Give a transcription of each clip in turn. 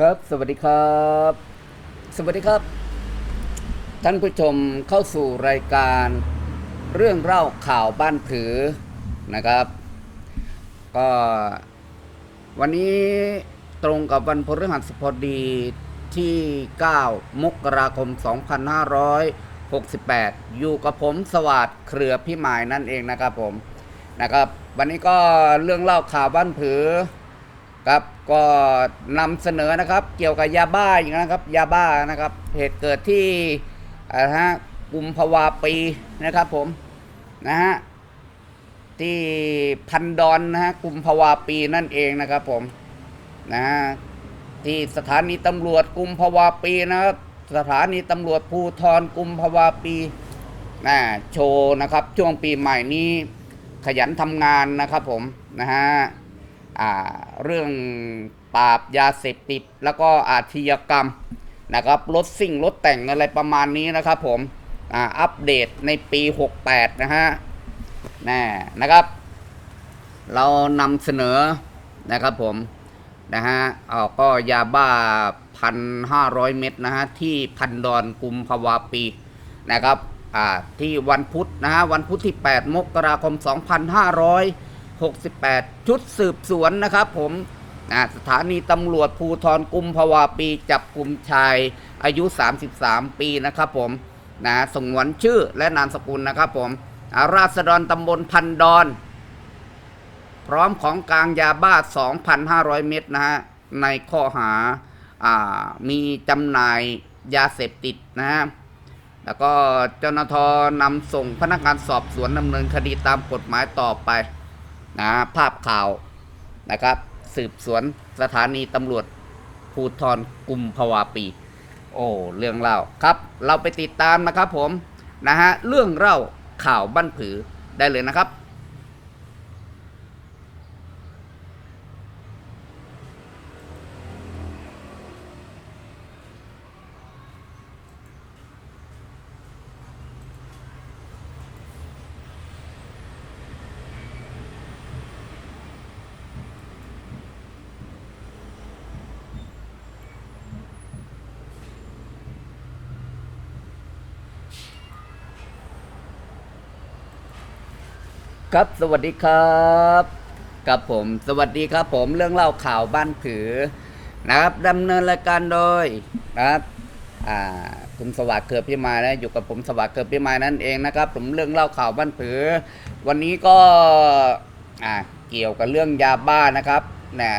ครับ สวัสดีครับ สวัสดีครับ ท่านผู้ชมเข้าสู่รายการ เรื่องเล่าข่าวบ้านผือนะครับ ก็วันนี้ตรงกับวันพฤหัสบดีที่ 9 มกราคม 2568 อยู่กับผมสวัสดเครือพิมายนั่นเองนะครับผมนะครับ วันนี้ก็เรื่องเล่าข่าวบ้านผือ ครับก็นำเสนอนะครับเกี่ยวกับยาบ้าอีกนะครับยาบ้านะครับเหตุเกิดที่อ่าฮะกุมภาวาปีนะครับผมนะฮะที่พันดอนนะฮะกุมภาวาปีนั่นเองนะครับผมนะฮะที่สถานีตำรวจกุมภาวาปีนะครับสถานีตำรวจภูธรกุมภาวาปีนะโชว์นะครับช่วงปีใหม่นี้ขยันทำงานนะครับผมนะฮะ เรื่องปราบยาเสพติด แล้วก็อาชญากรรมนะครับรถซิ่งรถแต่งอะไรประมาณนี้นะครับผมอ,อัปเดตในปี 68 นะฮะแน่นะครับ เรานำเสนอนะครับผมนะฮะเอาก็ยาบ้าพันห้าร้อยเม็ดนะฮะ ที่พันดอนกุมภาวาปีนะครับที่วันพุธนะฮะ วันพุธที่ 8 มกราคม 68 ชุดสืบสวนนะครับผมสถานีตำรวจภูทรกุมภาวาปีจับกลุ่มชายอายุ 33 ปีนะครับผมนะสงวนชื่อและนามสกุลนะครับผมอ่าราษฎรตำบลพันดอน พร้อมของกลางยาบ้า 2,500 เม็ดนะฮะ ในข้อหาอามีจำหน่ายยาเสพติดนะฮะ แล้วก็เจ้าหน้าที่นำส่งพนักงานสอบสวนดำเนินคดีตามกฎหมายต่อไป นะภาพข่าวนะครับ สืบสวนสถานีตำรวจภูธรกุมภาวาปี โอ้เรื่องเล่าครับ เราไปติดตามนะครับผมนะฮะเรื่องเล่าข่าวบ้านผือได้เลยนะครับ ครับสวัสดีครับกับผมสวัสดีครับผมเรื่องเล่าข่าวบ้านผือนะครับดำเนินรายการโดยนะครับอ่าคุณสวัสดิ์เกือบพิมานะอยู่กับผมสวัสดิ์เกือบพิมายนั่นเองนะครับ ผมเรื่องเล่าข่าวบ้านผือ วันนี้ก็อ่าเกี่ยวกับเรื่องยาบ้านะครับนะ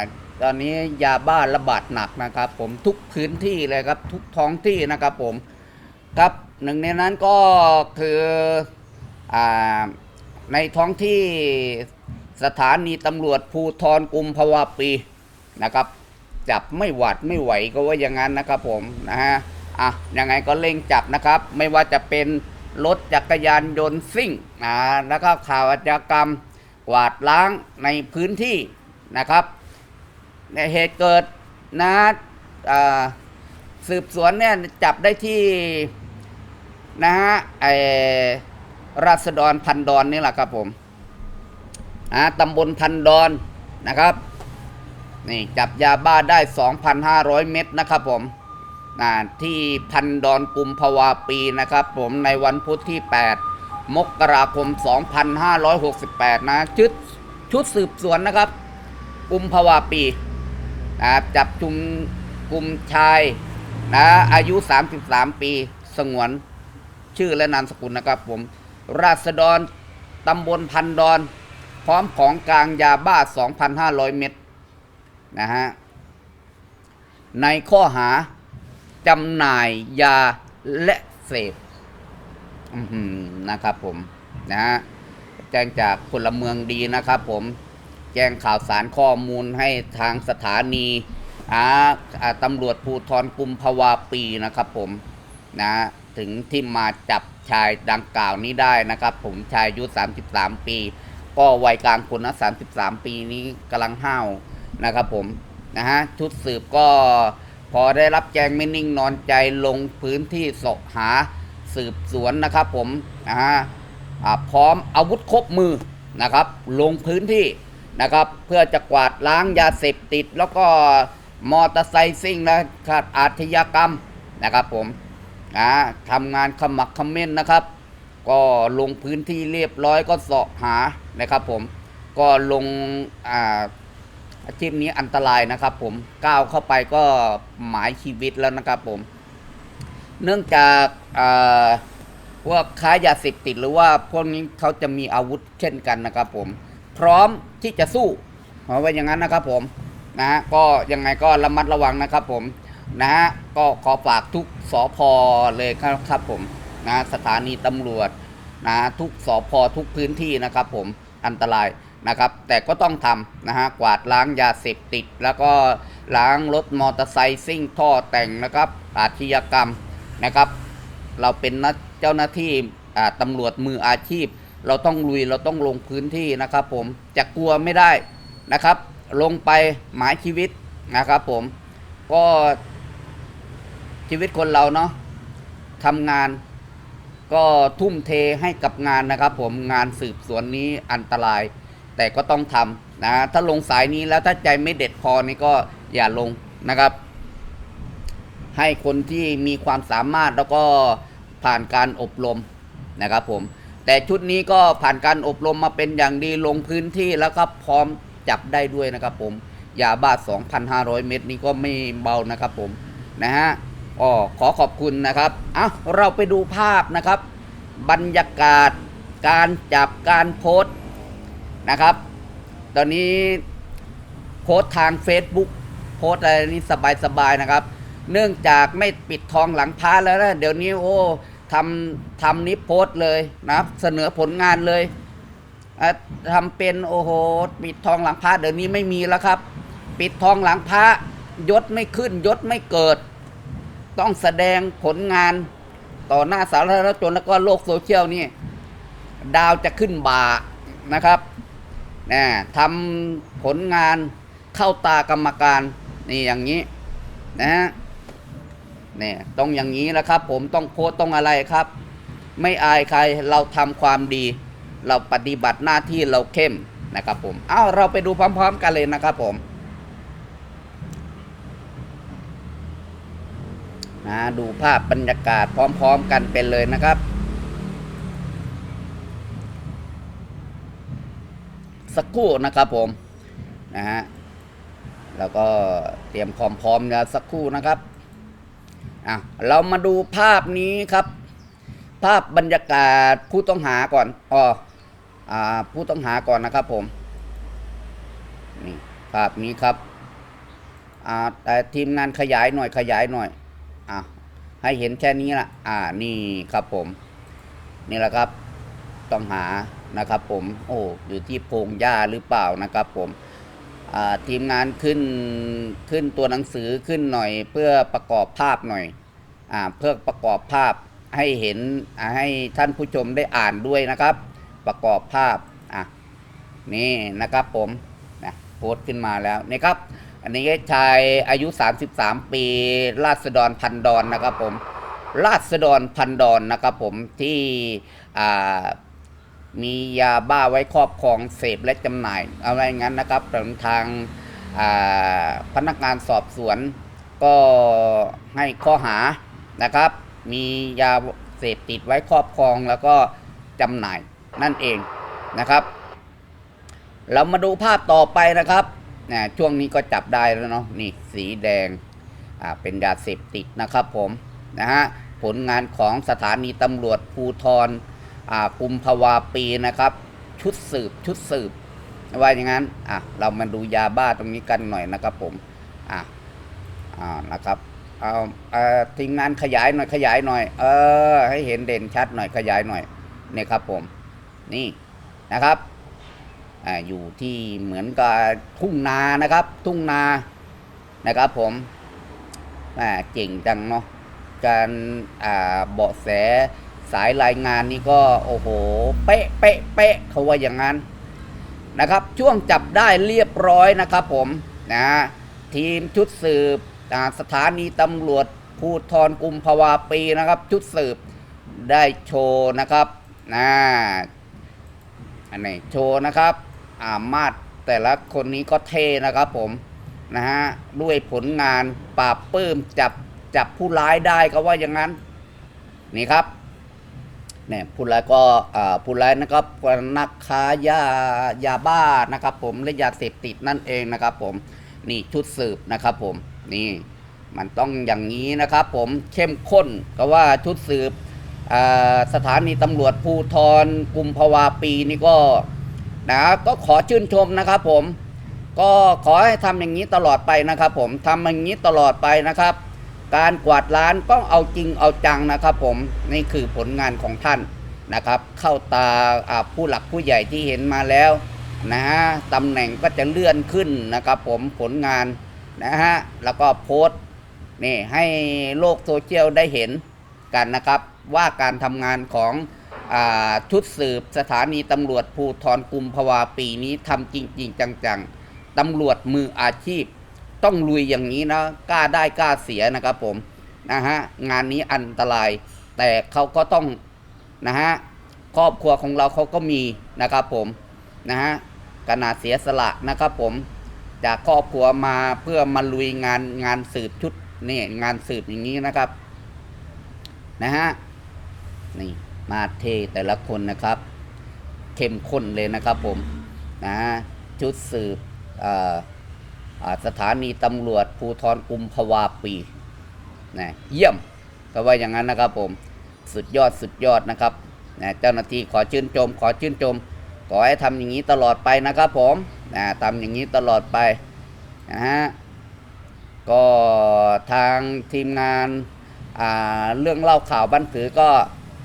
ตอนนี้ยาบ้าระบาดหนักนะครับ ผมทุกพื้นที่เลยครับ ทุกท้องที่นะครับผมครับหนึ่งในนั้นก็คืออ่า ในท้องที่สถานีตำรวจภูทรกุมภาวะปีนะครับ จับไม่หวัดไม่ไหวก็ว่าอย่างนั้นนะครับผมนะฮะอะยังไงก็เร่งจับนะครับ ไม่ว่าจะเป็นรถจักรยานยนต์ซิ่งนะแล้วก็ข่าวอาชญากรรมกวาดล้างในพื้นที่นะครับในเหตุเกิดนะสืบสวนเนี่ยจับได้ที่นะฮะไอ ราษฎรพันดอนนี่แหละครับผมอ่าตำบลพันดอนนะครับนี่จับยาบ้าได้ 2,500 เม็ดนะครับผมที่พันดอนกุมภาวาปีนะครับผมในวันพุธที่ 8 มกราคม 2568 นะชุดชุดสืบสวนนะครับ กุมภาวาปีนะครับจับจุมกลุ่มชายนะอายุ 33 ปี สงวนชื่อและนามสกุลนะครับผม ราษฎรตำบลพันดอน พร้อมของกลางยาบ้า 2,500 เม็ดนะฮะ ในข้อหาจำหน่ายยาและเสพนะครับผมนะฮะแจ้งจากพลเมืองดีนะครับผมแจ้งข่าวสารข้อมูลให้ทางสถานีอาตำรวจภูธรกุมภาวาปีนะครับผมนะถึงที่มาจับ ชายดังกล่าวนี้ได้นะครับ ผมชายอายุ 33 ปี ก็วัยกลางคนนะ33 ปีนี้กำลังห้าวนะครับผมนะฮะชุดสืบก็พอได้รับแจ้งไม่นิ่งนอนใจลงพื้นที่สาะหาสืบสวนนะครับผมนะฮะพร้อมอาวุธครบมือนะครับ ลงพื้นที่นะครับ เพื่อจะกวาดล้างยาเสพติด แล้วก็มอเตอร์ไซค์ซิ่งนะครับอาชญากรรมนะครับผม นะทำงานขมักขม้นนะครับ ก็ลงพื้นที่เรียบร้อยก็เสาะหานะครับ ผมก็ลงอ่าอาชีพนี้อันตรายนะครับผมก้าวเข้าไปก็หมายชีวิตแล้วนะครับผม เนื่องจากพวกค้ายาเสพติดหรือว่าพวกนี้เขาจะมีอาวุธเช่นกันนะครับผม พร้อมที่จะสู้เอาไว้อย่างนั้นนะครับผมนะก็ยังไงก็ระมัดระวังนะครับผม นะฮะก็ขอฝากทุกสอพอเลยครับครับผมนะสถานีตำรวจนะทุกสอพอทุกพื้นที่นะครับผมอันตรายนะครับ แต่ก็ต้องทำนะฮะกวาดล้างยาเสพติด แล้วก็ล้างรถมอเตอร์ไซค์ซิ่งท่อแต่งนะครับ อาชญากรรมนะครับ เราเป็นนักเจ้าหน้าที่ตำรวจมืออาชีพ เราต้องลุยเราต้องลงพื้นที่นะครับผมจะกลัวไม่ได้นะครับ ลงไปหมายชีวิตนะครับผมก็ ชีวิตคนเราเนาะทำงานก็ทุ่มเทให้กับงานนะครับ ผมงานสืบสวนนี้อันตราย แต่ก็ต้องทำนะ ถ้าลงสายนี้แล้วถ้าใจไม่เด็ดพอนี่ก็อย่าลงนะครับ ให้คนที่มีความสามารถแล้วก็ผ่านการอบรมนะครับผมแต่ชุดนี้ก็ผ่านการอบรมมาเป็นอย่างดีลงพื้นที่แล้วก็พร้อมจับได้ด้วยนะครับผมยาบ้า 2,500 เม็ดนี้ก็ไม่เบานะครับผมนะฮะ ก็ขอขอบคุณนะครับอะเราไปดูภาพนะครับ บรรยากาศการจับการโพสนะครับ ตอนนี้โพสทาง Facebook โพสอะไรนี่สบายๆนะครับ เนื่องจากไม่ปิดทองหลังพระแล้วนะ เดี๋ยวนี้โอ้ทำทำนี้โพสเลยนะครับเสนอผลงานเลยทำเป็นโอ้โหปิดทองหลังพระเดี๋ยวนี้ไม่มีแล้วครับ ปิดทองหลังพระยศไม่ขึ้นยศไม่เกิด ต้องแสดงผลงานต่อหน้าสาธารณชนแล้วก็โลกโซเชียลนี่ ดาวจะขึ้นบ่านะครับนะทำผลงานเข้าตากรรมการนี่อย่างนี้นะฮะเนี่ยต้องอย่างนี้แหละครับ ผมต้องโพสต์ต้องอะไรครับ ไม่อายใครเราทำความดี เราปฏิบัติหน้าที่เราเข้มนะครับผมเอาเราไปดูพร้อม ๆ กันเลยนะครับผม นะดูภาพบรรยากาศพร้อม ๆ กันเป็นเลยนะครับ สักครู่นะครับผมนะฮะแล้วก็เตรียมความพร้อมกันสักครู่นะครับอะเรามาดูภาพนี้ครับ ภาพบรรยากาศผู้ต้องหาก่อนอ๋ออ่าผู้ต้องหาก่อนนะครับผมนี่ภาพนี้ครับอ่าแต่ทีมงานขยายหน่อยขยายหน่อย ให้เห็นแค่นี้ละอ่านี่ครับผม นี่แหละครับ ต้องหานะครับ ผม โอ้อยู่ที่โพงหญ้าหรือเปล่านะครับ ผมอ่าทีมงานขึ้นขึ้นตัวหนังสือขึ้นหน่อย เพื่อประกอบภาพหน่อยอ่าเพื่อประกอบภาพให้เห็นให้ท่านผู้ชมได้อ่านด้วยนะครับ ประกอบภาพอะนี่นะครับผมนะโพสต์ขึ้นมาแล้วนี่ครับ อันนี้ชายอายุ 33 ปี ราษฎรพันดอนนะครับผม ราษฎรพันดอนนะครับผมที่มียาบ้าไว้ครอบครองเสพและจำหน่ายอะไรงั้นนะครับทางทางาพนักงานสอบสวนก็ให้ข้อหานะครับ มียาเสพติดไว้ครอบครองแล้วก็จำหน่ายนั่นเองนะครับ เรามาดูภาพต่อไปนะครับ นะช่วงนี้ก็จับได้แล้วเนาะนี่สีแดงอ่าเป็นยาเสพติดนะครับผมนะฮะผลงานของสถานีตำรวจภูทรอ่ากุมภาวาปีนะครับ ชุดสืบชุดสืบว่าอย่างนั้นอะเรามาดูยาบ้าตรงนี้กันหน่อยนะครับผมอะอ่านะครับเอาเอ่อทีมงานขยายหน่อยขยายหน่อย เออ ให้เห็นเด่นชัดหน่อยขยายหน่อยนี่ครับผม นี่นะครับ ออยู่ที่เหมือนกับทุ่งนานะครับ ทุ่งนานะครับผมเจ๋งจังเนาะการอ่าเบาะแสสายรายงานนี่ก็โอ้โห เป๊ะเป๊ะเป๊ะเขาว่าอย่างนั้นนะครับ ช่วงจับได้เรียบร้อยนะครับผมนะทีมชุดสืบสถานีตำรวจภูทรกุมภาวาปีนะครับ ชุดสืบได้โชว์นะครับนะอันไหนโชว์นะครับ อามาดแต่ละคนนี้ก็เท่นะครับผมนะฮะด้วยผลงานปราบปื้มจับจับผู้ร้ายได้ก็ว่าอย่างนั้น นี่ครับเนี่ยผู้ร้ายก็ผู้ร้ายนะครับนักค้ายายาบ้านะครับผมและยาเสพติดนั่นเองนะครับผมนี่ชุดสืบนะครับผมนี่มันต้องอย่างนี้นะครับผมเข้มข้นก็ว่าชุดสืบสถานีตำรวจภูทรกุมภาวาปีนี่ก็ นะก็ขอชื่นชมนะครับผม ก็ขอให้ทำอย่างนี้ตลอดไปนะครับ ผมทำอย่างนี้ตลอดไปนะครับ การกวาดล้านก็เอาจริงเอาจังนะครับ ผมนี่คือผลงานของท่านนะครับ เข้าตาผู้หลักผู้ใหญ่ที่เห็นมาแล้วนะฮะตำแหน่งก็จะเลื่อนขึ้นนะครับ ผมผลงานนะฮะแล้วก็โพสต์นี่ให้โลกโซเชียลได้เห็นกันนะครับ ว่าการทำงานของ ชุดสืบสถานีตำรวจภูทรกุมภาวาปีนี้ทำจริง ๆ จังๆตำรวจมืออาชีพ ต้องลุยอย่างนี้นะกล้าได้กล้าเสียนะครับผมนะฮะงานนี้อันตราย แต่เขาก็ต้องนะฮะครอบครัวของเราเขาก็มีนะครับผมนะฮะขนาดเสียสละนะครับผมจากครอบครัวมาเพื่อมาลุยงานงานสืบชุดนี่งานสืบอย่างนี้นะครับนะฮะนี่ มาเทแต่ละคนนะครับ เข้มข้นเลยนะครับผมนะชุดสืบสถานีตำรวจภูทรกุมภาวาปีนะเยี่ยมก็ว่าอย่างนั้นนะครับผมสุดยอดสุดยอดนะครับนะเจ้าหน้าที่ขอชื่นชมขอชื่นชมขอให้ทำอย่างนี้ตลอดไปนะครับผมนะทำอย่างนี้ตลอดไปนะฮะก็ทางทีมงานาเรื่องเล่าข่าวบันถือก็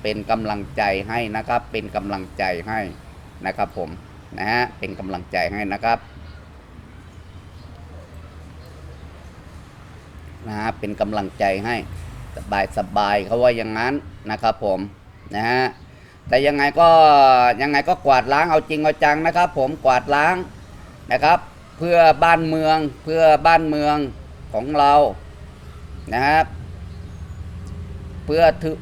เป็นกำลังใจให้นะครับ เป็นกำลังใจให้นะครับผมนะฮะเป็นกำลังใจให้นะครับนะฮะเป็นกำลังใจให้สบายสบายเขาว่าอย่างนั้นนะครับผมนะฮะแต่ยังไงก็ยังไงก็กวาดล้างเอาจริงเอาจังนะครับ ผมกวาดล้างนะครับ เพื่อบ้านเมืองเพื่อบ้านเมืองของเรานะครับ เพื่อถือ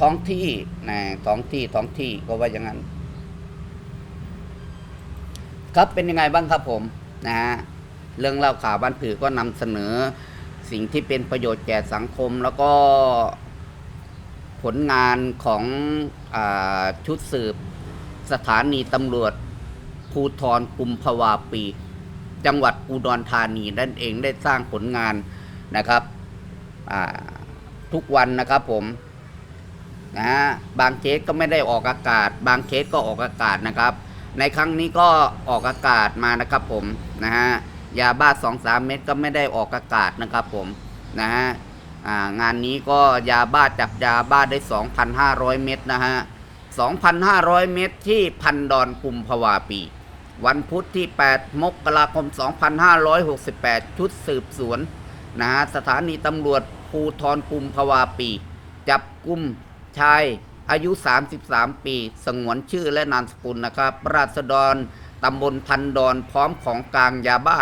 ท้องที่นะท้องที่ท้องที่ก็ว่าอย่างนั้น ครับเป็นยังไงบ้างครับผมนะฮะเรื่องเล่าข่าวบ้านผือก็นำเสนอสิ่งที่เป็นประโยชน์แก่สังคมแล้วก็ผลงานของอชุดสืบ สถานีตำรวจภูทรกุมภาวาปี จังหวัดอุดรธานีนั่นเองได้สร้างผลงานนะครับอ่า ทุกวันนะครับผมนะฮะบางเคสก็ไม่ได้ออกอากาศ บางเคสก็ออกอากาศนะครับ ในครั้งนี้ก็ออกอากาศมานะครับผมนะฮะยาบ้าสองสามเม็ดก็ไม่ได้ออกอากาศนะครับผมนะฮะงานนี้ก็ยาบ้าจับยาบ้าได้ 2,500 เม็ดนะฮะ 2,500 เม็ดที่พันดอนกุมภาวาปี วันพุธที่ 8 มกราคม 2568 ชุดสืบสวนนะฮะสถานีตำรวจ ภูทรกุมภาวาปี จับกุมชายอายุ 33 ปี สงวนชื่อและนามสกุลนะครับ ราษฎรตำบลพันดอนพร้อมของกลางยาบ้า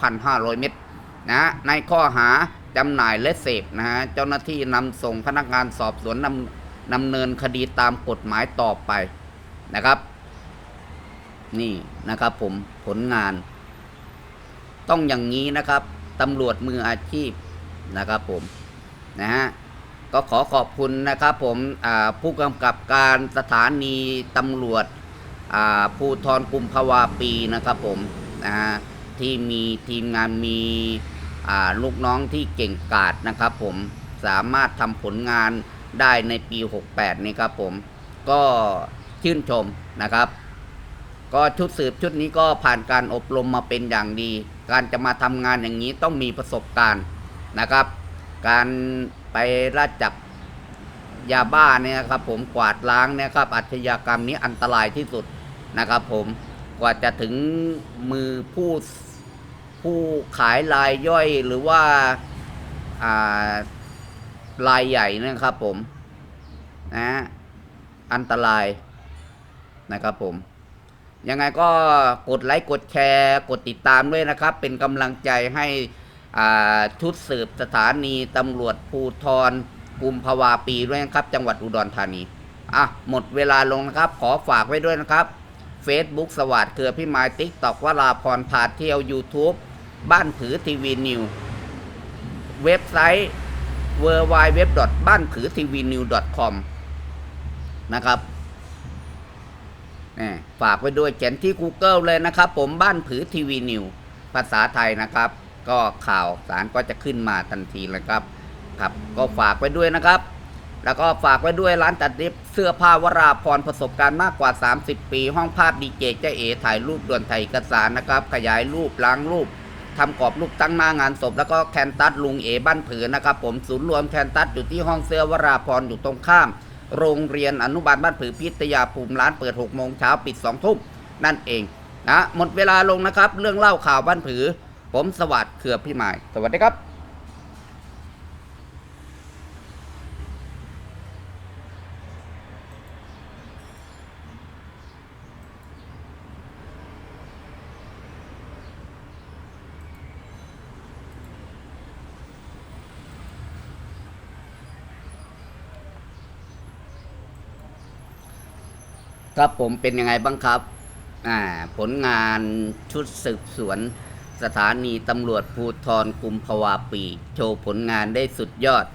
2,500 เม็ดนะฮะในข้อหาจำหน่ายและเสพนะฮะเจ้าหน้าที่นำส่งพนักงานสอบสวนนำดำเนินคดีตามกฎหมายต่อไปนะครับ นี่นะครับผมผลงาน ต้องอย่างนี้นะครับตำรวจมืออาชีพนะครับผม นะฮะก็ขอขอบคุณนะครับผมผู้กำกับการสถานีตำรวจภูทรกุมภาวาปีนะครับผมนะฮะที่มีทีมงานมีลูกน้องที่เก่งกาจนะครับผมสามารถทำผลงานได้ในปี 68 นี้ครับผมก็ชื่นชมนะครับ ก็ชุดสืบชุดนี้ก็ผ่านการอบรมมาเป็นอย่างดี การจะมาทำงานอย่างนี้ต้องมีประสบการณ์นะครับ การไปราจับยาบ้าเนี่ยครับ ผมกวาดล้างเนี่ยครับอาชญากรรมนี้อันตรายที่สุดนะครับ ผมกว่าจะถึงมือผู้ผู้ขายรายย่อยหรือว่าอ่ารายใหญ่เนะครับ ผมนะอันตรายนะครับ ผม ยังไงก็กดไลค์กดแชร์ กดติดตามด้วยนะครับ เป็นกำลังใจให้ ชุดสืบสถานีตำรวจภูทรกุมภาวาปีด้วยนะครับ จังหวัดอุดรธานี อะ หมดเวลาลงนะครับ ขอฝากไว้ด้วยนะครับ Facebook สวัสดเครือพี่มายติ๊กตอกวราพรพาเที่ยว YouTube บ้านผือทีวีนิว เว็บไซต์ w w w บ้านผือทีวีนิว .com นะครับนี่ฝากไว้ด้วยเขียนที่ Google เลยนะครับ ผมบ้านผือทีวีนิว ภาษาไทยนะครับ ก็ข่าวสารก็จะขึ้นมาทันทีเลยครับครับ ก็ฝากไว้ด้วยนะครับ แล้วก็ฝากไว้ด้วยร้านตัดเย็บเสื้อผ้าวราพรประสบการณ์มากกว่า 30 ปี ห้องภาพดีเจเจเอถ่ายรูปด่วนถ่ายเอกสารนะครับ ขยายรูปล้างรูปทำกรอบรูปตั้งหน้างานศพแล้วก็แคนตัสลุงเอบ้านผือนะครับ ผมศูนย์รวมแคนตัสอยู่ที่ห้องเสื้อวราพรอยู่ตรงข้าม โรงเรียนอนุบาลบ้านผือพิทยาภูมิร้านเปิด6โมงเช้าปิด2ทุ่มนั่นเองนะหมดเวลาลงนะครับ เรื่องเล่าข่าวบ้านผือ ผมสวัสดิ์เขือพี่หมาย สวัสดีครับครับผมเป็นยังไงบ้างครับ อ่า ผลงานชุดสืบสวน สถานีตำรวจภูทรกุมภาวาปี โชว์ผลงานได้สุดยอด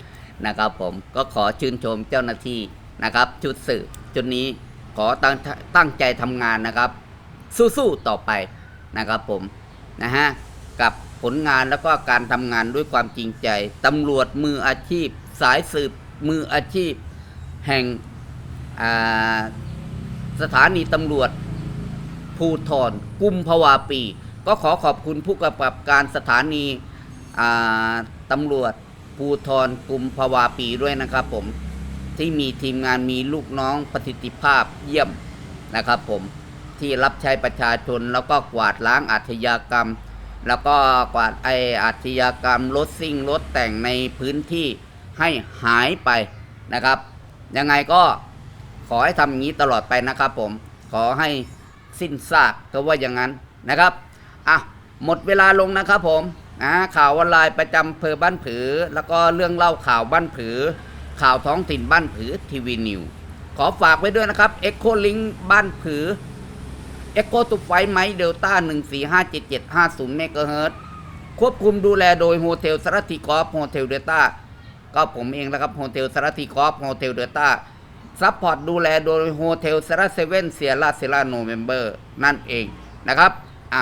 นะครับผมก็ขอชื่นชมเจ้าหน้าที่นะครับ ชุดสืบชุดนี้ขอตั้งตั้งใจทำงานนะครับ สู้ๆต่อไปนะครับผมนะฮะกับผลงานแล้วก็การทำงานด้วยความจริงใจตำรวจมืออาชีพ สายสืบมืออาชีพ แห่งสถานีตำรวจภูทรกุมภาวาปี ก็ขอขอบคุณผู้กำกับการสถานีตำรวจภูทรกุมภาวาปีด้วยนะครับผมที่มีทีมงานมีลูกน้องประสิทธิภาพเยี่ยมนะครับผมที่รับใช้ประชาชนแล้วก็กวาดล้างอาชญากรรม แล้วก็กวาดไออาชญากรรมรถซิ่งรถแต่งในพื้นที่ให้หายไปนะครับ ยังไงก็ขอให้ทำอย่างนี้ตลอดไปนะครับผมขอให้สิ้นซากก็ว่าอย่างนั้นนะครับ อะหมดเวลาลงนะครับผมนะข่าวออนไลน์ประจำเภอบ้านผือ แล้วก็เรื่องเล่าข่าวบ้านผือ ข่าวท้องถิ่นบ้านผือทีวีนิวขอฝากไว้ด้วยนะครับ Echo Link บ้านผือ Echo ตุกไฟไมเดลต้า1457750เมกะเฮิรตควบคุมดูแลโดยโฮเทลสารติกอฟโฮเทลเดลต้าก็ผมเองนะครับโฮเทลสารติกอฟโฮเทลเดลต้าซัพพอร์ตดูแลโดยโฮเทลเซราเซเว่นเซียร่าเซราโนเวมเบอร์นั่นเองนะครับ อะ